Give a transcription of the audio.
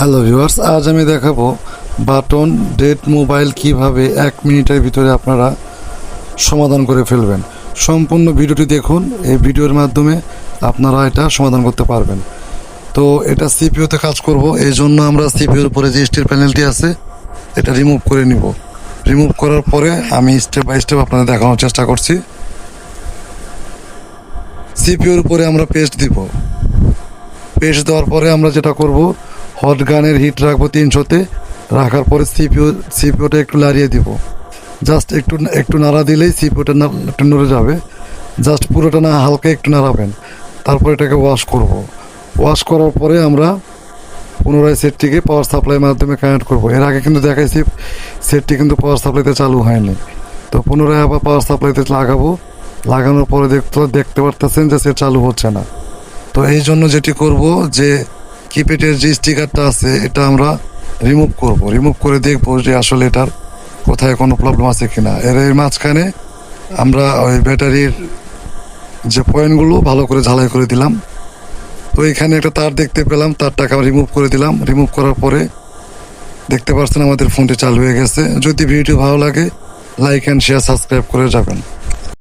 Hello viewers আজ আমি দেখাবো বাটন ডেট মোবাইল কীভাবে এক মিনিটের ভিতরে আপনারা সমাধান করে ফেলবেন। সম্পূর্ণ ভিডিওটি দেখুন, এই ভিডিওর মাধ্যমে আপনারা এটা সমাধান করতে পারবেন। তো এটা সিপিওতে কাজ করব, এই জন্য আমরা সিপিওর উপরে যে স্টিল প্যানেলটি আছে, এটা রিমুভ করে নিব। রিমুভ করার পরে আমি স্টেপ বাই স্টেপ আপনাদের দেখানোর চেষ্টা করছি। সিপিওর উপরে আমরা পেস্ট দিব। পেস্ট দেওয়ার পরে আমরা যেটা করব হট গানের হিট রাখব তিনশোতে, রাখার পরে সিপিও, সিপিওটা একটু লাড়িয়ে দিব। জাস্ট একটু একটু নাড়া দিলেই সিপিওটা একটু নড়ে যাবে। জাস্ট পুরোটা না, হালকা একটু নাড়াবেন। তারপর এটাকে ওয়াশ করব। ওয়াশ করার পরে আমরা পুনরায় সেটটিকে পাওয়ার সাপ্লাইয়ের মাধ্যমে কানেক্ট করব। এর আগে কিন্তু দেখাইছি, সেটটি কিন্তু পাওয়ার সাপ্লাইতে চালু হয়নি। তো পুনরায় আবার পাওয়ার সাপ্লাইতে লাগাবো। লাগানোর পরে দেখতে দেখতে পারতেছেন যে সে চালু হচ্ছে না। তো এই জন্য যেটি করব যে কিপ্যাডের যে স্টিকারটা আছে, এটা আমরা রিমুভ করব। রিমুভ করে দেখব যে আসলে এটার কোথায় কোনো প্রবলেম আছে কিনা। এর এই মাঝখানে আমরা ওই ব্যাটারির যে পয়েন্টগুলো ভালো করে ঝালাই করে দিলাম। তো এখানে একটা তার দেখতে পেলাম, তারটাকে আমরা রিমুভ করে দিলাম। রিমুভ করার পরে দেখতে পাচ্ছেন আমাদের ফোনটি চালু হয়ে গেছে। যদি ভিডিও ভালো লাগে লাইক অ্যান্ড শেয়ার সাবস্ক্রাইব করে যাবেন।